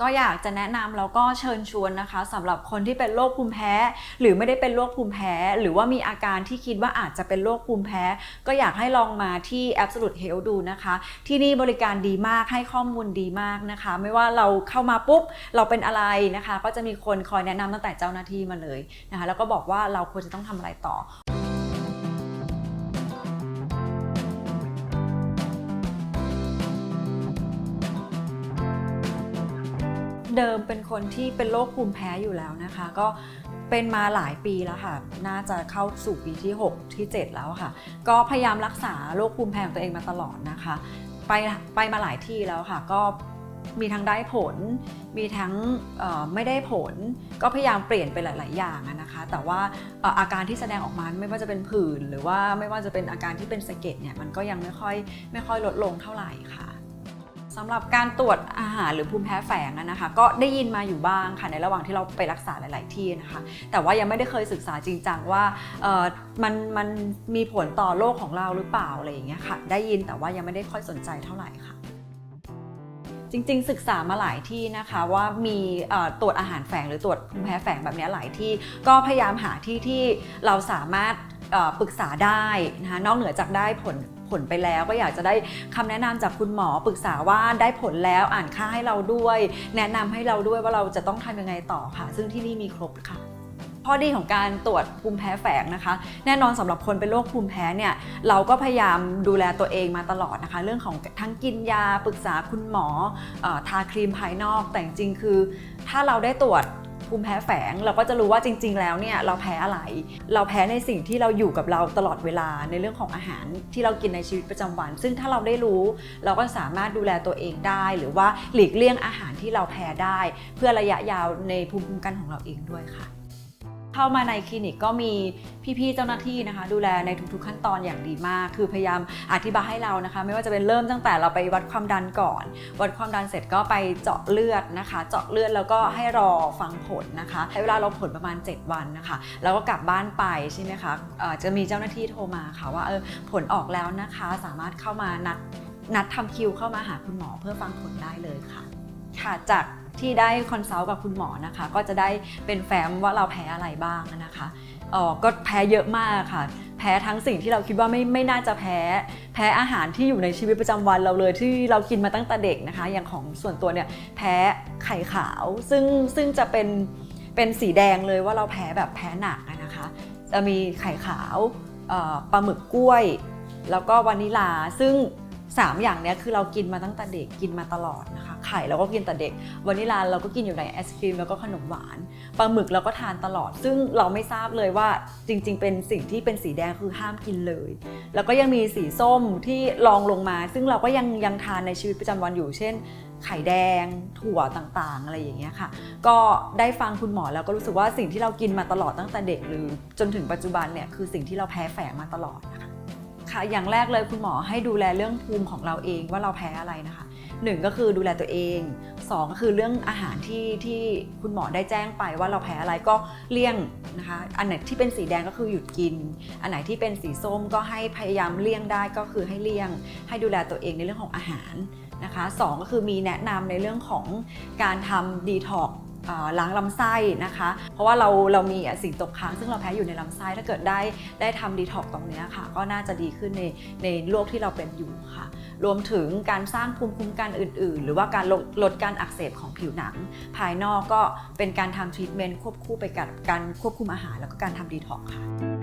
ก็อยากจะแนะนำแล้วก็เชิญชวนนะคะสำหรับคนที่เป็นโรคภูมิแพ้ หรือไม่ได้เป็นโรคภูมิแพ้ หรือว่ามีอาการที่คิดว่าอาจจะเป็นโรคภูมิแพ้ ก็อยากให้ลองมาที่ Absolute Health ดูนะคะ ที่นี่บริการดีมากให้ข้อมูลดีมากนะคะ ไม่ว่าเราเข้ามาปุ๊บเราเป็นอะไรนะคะ ก็จะมีคนคอยแนะนำตั้งแต่เจ้าหน้าที่มาเลยนะคะ แล้วก็บอกว่าเราควรจะต้องทำอะไรต่อ เดิมเป็นคนที่เป็นโรคภูมิแพ้อยู่แล้วนะคะ ก็เป็นมาหลายปีแล้วค่ะ น่าจะเข้าสู่ปีที่ 6 ที่ 7 แล้วค่ะ ก็พยายามรักษาโรคภูมิแพ้ของตัวเองมาตลอดนะคะ ไปไปมาหลายที่แล้วค่ะ ก็มีทั้งได้ผล มีทั้งไม่ได้ผล ก็พยายามเปลี่ยนไปหลาย ๆ อย่างนะคะ แต่ว่าอาการที่แสดงออกมาไม่ว่าจะเป็นผื่นหรือว่าไม่ว่าจะเป็นอาการที่เป็นสะเก็ดเนี่ย มันก็ยังไม่ค่อยไม่ค่อยลดลงเท่าไหร่ค่ะ สำหรับการตรวจอาหารหรือภูมิแพ้แฝงนะคะ ก็ได้ยินมาอยู่บ้างค่ะในระหว่างที่เราไปรักษาหลาย ๆ ที่นะคะ แต่ว่ายังไม่ได้เคยศึกษาจริงจังว่ามันมันมีผลต่อโรคของเราหรือเปล่าอะไรอย่างเงี้ยค่ะ ได้ยินแต่ว่ายังไม่ได้ค่อยสนใจเท่าไหร่ค่ะจริงๆ ศึกษามาหลายที่นะคะว่ามีตรวจอาหารแฝงหรือตรวจภูมิแพ้แฝงแบบนี้หลายที่ ก็พยายามหาที่ที่เราสามารถปรึกษาได้นะคะนอกเหนือจากได้ผล ลไปแล้ว ก็อยากจะได้คำแนะนำจากคุณหมอปรึกษาว่าได้ผลแล้วอ่านค่าให้เราด้วย แนะนำให้เราด้วยว่าเราจะต้องทำยังไงต่อค่ะ ซึ่งที่นี่มีครบค่ะข้อดีของการตรวจภูมิแพ้แฝงนะคะ แน่นอนสำหรับคนเป็นโรคภูมิแพ้เนี่ยเราก็พยายามดูแลตัวเองมาตลอดนะคะ เรื่องของทั้งกินยาปรึกษาคุณหมอออทาครีมภายนอกแต่จริงๆคือ ถ้าเราได้ตรวจ ภูมิแพ้แฝง เราก็จะรู้ว่าจริง ๆ แล้วเนี่ยเราแพ้อะไร เราแพ้ในสิ่งที่เราอยู่กับเราตลอดเวลาในเรื่องของอาหารที่เรากินในชีวิตประจำวัน ซึ่งถ้าเราได้รู้ เราก็สามารถดูแลตัวเองได้ หรือว่าหลีกเลี่ยงอาหารที่เราแพ้ได้ เพื่อระยะยาวในภูมิคุ้มกันของเราเองด้วยค่ะ เข้ามาในคลินิกก็มีพี่ๆเจ้าหน้าที่นะคะ ดูแลในทุกๆขั้นตอนอย่างดีมาก คือพยายามอธิบายให้เรานะคะ ไม่ว่าจะเป็นเริ่มตั้งแต่เราไปวัดความดันก่อน วัดความดันเสร็จก็ไปเจาะเลือดนะคะ เจาะเลือดแล้วก็ให้รอฟังผลนะคะใช้เวลาเราผลประมาณ 7 วันนะคะแล้วก็กลับบ้านไปใช่ไหมคะเอ่อจะมีเจ้าหน้าที่โทรมาค่ะว่าเออผลออกแล้วนะคะ สามารถเข้ามานัดนัดทำคิวเข้ามาหาคุณหมอเพื่อฟังผลได้เลยค่ะ ค่ะจากที่ได้คอนซัลท์กับคุณหมอนะคะ ก็จะได้เป็นแฟ้มว่าเราแพ้อะไรบ้างนะคะออก็แพ้เยอะมากค่ะ แพ้ทั้งสิ่งที่เราคิดว่าไม่ไม่น่าจะแพ้ แพ้อาหารที่อยู่ในชีวิตประจำวันเราเลยที่เรากินมาตั้งแต่เด็กนะคะ อย่างของส่วนตัวเนี่ยแพ้ไข่ขาวซึ่งซึ่งจะเป็นเป็นสีแดงเลยว่าเราแพ้แบบแพ้หนักนะคะ จะมีไข่ขาวปลาหมึกกล้วย แล้วก็วานิลาซึ่ง 3 อย่างเนี้ยคือเรากินมาตั้งแต่เด็กกินมาตลอดนะคะ ไข่เราก็กินแต่เด็กวานิลาเราก็กินอยู่ในไอศครีมแล้วก็ขนมหวานปลาหมึกเราก็ทานตลอด ซึ่งเราไม่ทราบเลยว่าจริง ๆ เป็นสิ่งที่เป็นสีแดงคือห้ามกินเลย แล้วก็ยังมีสีส้มที่รองลงมา ซึ่งเราก็ยังยังทานในชีวิตประจำวันอยู่ เช่น ไข่แดง ถั่วต่างๆ อะไรอย่างเงี้ยค่ะ ก็ได้ฟังคุณหมอแล้วก็รู้สึกว่าสิ่งที่เรากินมาตลอดตั้งแต่เด็กหรือจนถึงปัจจุบันเนี่ยคือสิ่งที่เราแพ้แฝงมาตลอดนะคะค่ะอย่างแรกเลยคุณหมอให้ดูแลเรื่องภูมิของเราเองว่าเราแพ้อะไรนะคะ หนึ่งก็คือดูแลตัวเองสองก็คือเรื่องอาหารที่ที่คุณหมอได้แจ้งไปว่าเราแพ้อะไรก็เลี่ยงนะคะ อันไหนที่เป็นสีแดงก็คือหยุดกิน อันไหนที่เป็นสีส้มก็ให้พยายามเลี่ยงได้ก็คือให้เลี่ยง ให้ดูแลตัวเองในเรื่องของอาหารนะคะสองก็คือมีแนะนำในเรื่องของการทำดีท็อก ล้างลำไส้นะคะ เพราะว่าเราเรามีสิ่งตกค้างซึ่งเราแพ้อยู่ในลำไส้ถ้าเกิดได้ได้ทำดีท็อกตรงนี้ค่ะ ก็น่าจะดีขึ้นในในโรคที่เราเป็นอยู่ค่ะ รวมถึงการสร้างภูมิคุ้มกันอื่น ๆ หรือว่าการลดลดการอักเสบของผิวหนัง ภายนอกก็เป็นการทำทรีทเมนต์ควบคู่ไปกับการควบคุมอาหารแล้วก็การทำดีท็อกค่ะ